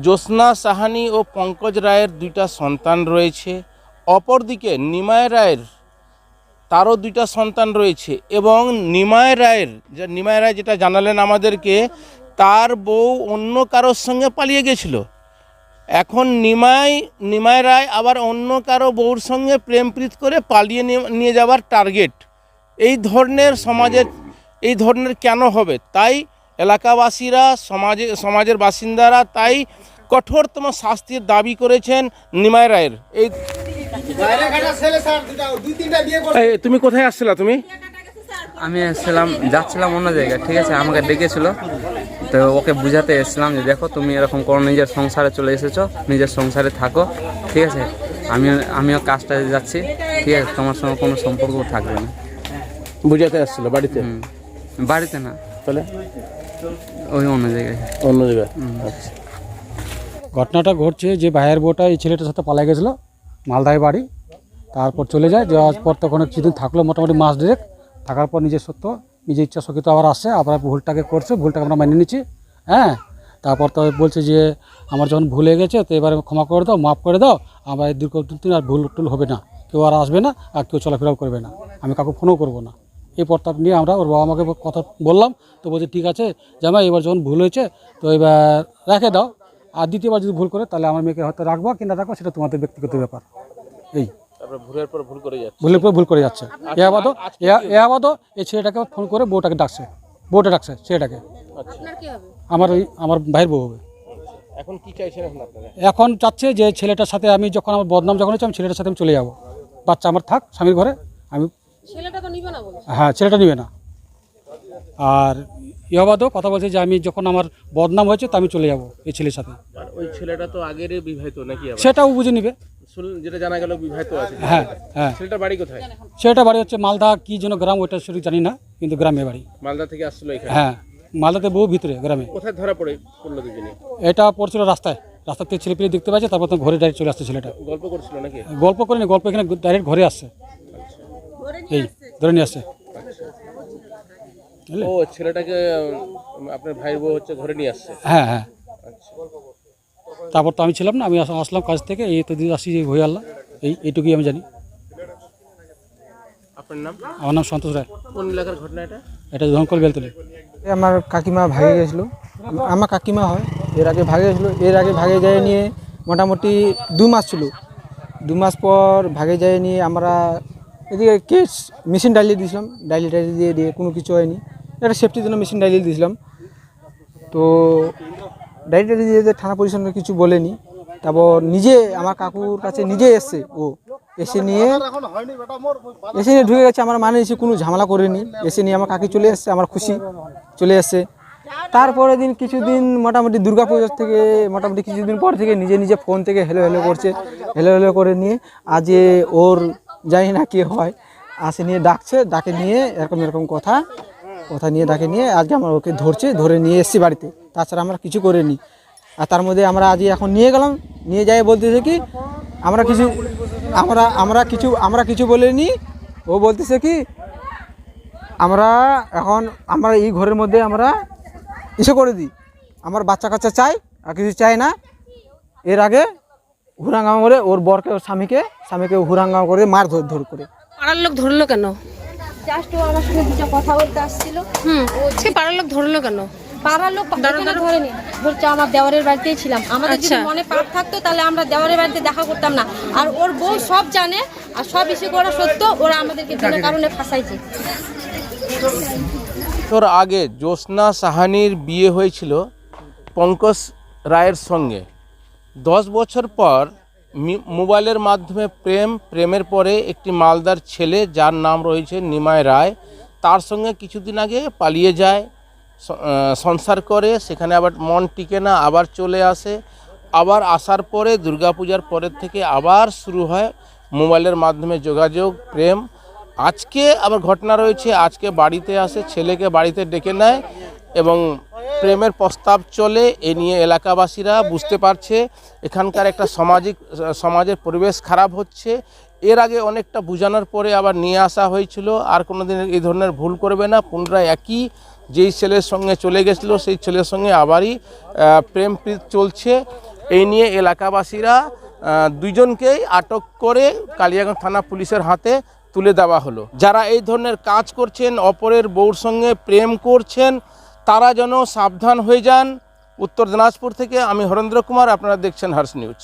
জ্যোৎস্না সাহানি ও পঙ্কজ রায়ের দুইটা সন্তান রয়েছে। অপরদিকে নিমায় রায়ের তারও দুইটা সন্তান রয়েছে এবং নিমায় রায়ের যে নিমায় রায় যেটা জানালেন আমাদেরকে, তার বউ অন্য কারোর সঙ্গে পালিয়ে গেছিল। এখন নিমাই নিমায় রায় আবার অন্য কারও বউর সঙ্গে প্রেমপ্রীত করে পালিয়ে নিয়ে- যাওয়ার টার্গেট। এই ধরনের সমাজের এই ধরনের কেন হবে? তাই এলাকাবাসীরা সমাজে সমাজের বাসিন্দারা তাই কঠোরতম শাস্তির দাবি করেছেন নিমায় রায়ের। এই তুমি কোথায় আসছিলা তুমি? আমি এসেছিলাম যাচ্ছিলাম অন্য জায়গায় ঠিক আছে আমাকে ডেকেছিল। তো ওকে বুঝাতে এসেছিলাম যে দেখো তুমি এরকম করো নিজের সংসারে চলে এসেছ নিজের সংসারে থাকো ঠিক আছে? আমি আমিও কাজটা যাচ্ছি ঠিক আছে? তোমার সঙ্গে কোনো সম্পর্ক থাকবে না। বুঝাতে আসছিল বাড়িতে। বাড়িতে না। তাহলে? ওই অন্য জায়গায়। অন্য জায়গায়? আচ্ছা। ঘটনাটা ঘটছে যে ভাইয়ের বউটা এই ছেলেটার সাথে পালাই গেছিল মালদায় বাড়ি তারপর চলে যায় যাওয়ার পর তখন কিছুদিন থাকল মোটামুটি মাস দেড়েক থাকার পর নিজের সত্য নিজের ইচ্ছা শক্তি তো আবার আসছে আবার ভুলটাকে করছে ভুলটাকে আমরা মেনে নিচ্ছি হ্যাঁ? তারপর তো বলছে যে আমার যখন ভুল হয়ে গেছে তো এবারে ক্ষমা করে দাও মাফ করে দাও আমার এই দীর্ঘদিন আর ভুল টুল হবে না কেউ আর আসবে না আর কেউ চলাফেরাও করবে না আমি কাউকে ফোনও করব না। এই প্রস্তাব নিয়ে আমরা ওর বাবা মাকে কথা বললাম। তো বলছে ঠিক আছে জামাই এবার যখন ভুল হয়েছে তো এবার রেখে দাও। আর দ্বিতীয়বার যদি ভুল করে তাহলে আমার মেয়েকে হয়তো রাখব কি না রাখব সেটা তোমাদের ব্যক্তিগত ব্যাপার। এই। তারপরে ভুলের পর ভুল করে যাচ্ছে। ভুলের পর ভুল করে যাচ্ছে। এ আবাদও এ আবাদও এই ছেলেটাকে ফোন করে বউটাকে ডাকছে। বউটা ডাকছে ছেলেটাকে। আমার ওই আমার ভাইয়ের বউ হবে। এখন কি চাইছেন এখন আপনারা? এখন চাচ্ছে যে ছেলেটার সাথে আমি যখন আমার বদনাম যখন হচ্ছে আমি ছেলেটার সাথে আমি চলে যাব। বাচ্চা আমার থাক স্বামীর ঘরে আমি ছেলেটা তো নিবে না বলে। হ্যাঁ ছেলেটা নিবে না। আর ইয়াবাদও কথা বলছে যে আমি যখন আমার বদনাম হয়েছে তো আমি চলে যাব এই ছেলের সাথে। আর ওই ছেলেটা তো আগের বিবাহিত নাকি আবার? সেটাও বুঝে নিবে। শুনলেন যেটা জানা গেল বিবাহিত আছে। হ্যাঁ হ্যাঁ। ছেলেটা বাড়ি কোথায়? সেটা বাড়ি হচ্ছে মালদা কি যেন গ্রাম ওইটা শুধু জানি না কিন্তু গ্রামে বাড়ি। মালদা থেকে আসছিল এখানে? হ্যাঁ মালদাতে বহু ভিতরে গ্রামে। কোথায় ধরা পড়ে পড়ল দুজনে? এটা পড়ছিল রাস্তায়। রাস্তা থেকে দেখতে পাচ্ছে তারপর তো ঘরে ডাইরেক্ট চলে আসছে ছেলেটা। গল্প করছিল নাকি? গল্প করেনি গল্প এখানে ডাইরেক্ট ঘরে আসছে। এই ধরে নিয়ে আসছে। ও ছেলেটাকে আপনার ভাইয়ের বউ হচ্ছে ঘরে নিয়ে আসছে? হ্যাঁ হ্যাঁ। আচ্ছা। তারপর তো আমি ছিলাম না আমি আসলাম কাজ থেকে এই তো আসি যে হয়ে আল্লাহ এই এইটুকুই আমি জানি। আপনার নাম? আমার নাম সন্তোষ রায়। কোন এলাকার ঘটনা এটা? এটা ধনকল বেলতলি। আমার কাকিমা ভাগে গেছিল। আমার কাকিমা হয় এর আগে ভাগে গেছিল এর আগে ভাগে যায় নিয়ে মোটামুটি দু মাস ছিল। দু মাস পর ভাগে যায় নিয়ে আমরা এদিকে কেস মেশিন ডালিয়ে দিয়েছিলাম ডাইলি টাইলি দিয়ে দিয়ে কোনো কিছু হয়নি। একটা সেফটির জন্য মেশিন ডালিয়ে দিয়েছিলাম। তো ডাইলি টাইলি দিয়ে থানা পরিষদকে কিছু বলেনি। তারপর নিজে, আমার কাকুর কাছে নিজে এসছে ও। এসে নিয়ে এসে নিয়ে ঢুকে গেছে, আমার মানে এসে কোনো ঝামেলা করেনি। এসে নিয়ে আমার কাকি চলে এসছে, আমার খুশি চলে এসছে। তারপরে দিন কিছুদিন মোটামুটি দুর্গা পুজোর থেকে, মোটামুটি কিছুদিন পর থেকে নিজে নিজে ফোন থেকে হেলো হেলো করছে। হেলো হেলো করে নিয়ে আজ ওর জানি না কি হয়। আসে নিয়ে ডাকছে, ডাকে নিয়ে এরকম এরকম কথা কথা নিয়ে ডাকে নিয়ে আজকে আমরা ওকে ধরছে, ধরে নিয়ে এসছি বাড়িতে। তাছাড়া আমরা কিছু করিনি। আর তার মধ্যে আমরা আজ এখন নিয়ে গেলাম, নিয়ে যাই বলতেছে কি, আমরা কিছু, আমরা আমরা কিছু আমরা কিছু বলিনি। ও বলতেছে কি, আমরা এখন, আমরা এই ঘরের মধ্যে আমরা ইসে করে দিই। আমার বাচ্চা কাচ্চা চাই, আর কিছু চাই না। এর আগে হুরাঙ্গামা করে ওর বরকে ওর স্বামীকে স্বামীকে হুরাঙ্গামা করে মার ধর ধর করে। পাড়ার লোক ধরলো কেন? জাস্ট ও আমার সঙ্গে দুটো কথা বলতে আসছিল। হুম সে পাড়ার লোক ধরলো কেন? পাড়ার লোক ধরেনি। ধরছে আমার দেওয়ারের বাড়িতেই ছিলাম। আমাদের যদি আচ্ছা। মনে পাপ থাকতো তাহলে আমরা দেওয়ারের বাড়িতে দেখা করতাম না। আর ওর বউ সব জানে আর সব ইস্যু করা সত্য ওরা আমাদেরকে বিনা কারণে ফাঁসাইছে। তোর আগে জ্যোৎস্না সাহানির বিয়ে হয়েছিল পঙ্কজ রায়ের সঙ্গে। দশ বছর পর মোবাইলের মাধ্যমে প্রেম, প্রেমের পরে একটি মালদার ছেলে যার নাম রয়েছে নিমায় রায়, তার সঙ্গে কিছুদিন আগে পালিয়ে যায় সংসার করে, সেখানে আবার মন টিকে না, আবার চলে আসে, আবার আসার পরে দুর্গাপূজার পরের থেকে আবার শুরু হয় মোবাইলের মাধ্যমে যোগাযোগ, প্রেম। আজকে আবার ঘটনা রয়েছে, আজকে বাড়িতে আসে, ছেলেকে বাড়িতে ডেকে নেয় এবং প্রেমের প্রস্তাব চলে, এ নিয়ে এলাকাবাসীরা বুঝতে পারছে, এখানকার একটা সামাজিক, সমাজের পরিবেশ খারাপ হচ্ছে। এর আগে অনেকটা বোঝানোর পরে আবার নিয়ে আসা হয়েছিল, আর কোনো দিন এই ধরনের ভুল করবে না, পুনরায় একই, যেই ছেলের সঙ্গে চলে গেছিল, সেই ছেলের সঙ্গে আবারই প্রেম চলছে। এই নিয়ে এলাকাবাসীরা দুইজনকেই আটক করে কালিয়াগঞ্জ থানা পুলিশের হাতে তুলে দেওয়া হলো। যারা এই ধরনের কাজ করছেন, অপরের বউর সঙ্গে প্রেম করছেন তারা যেন সাবধান হয়ে যান। উত্তর দিনাজপুর থেকে আমি হরেন্দ্র কুমার, আপনারা দেখছেন হার্স নিউজ।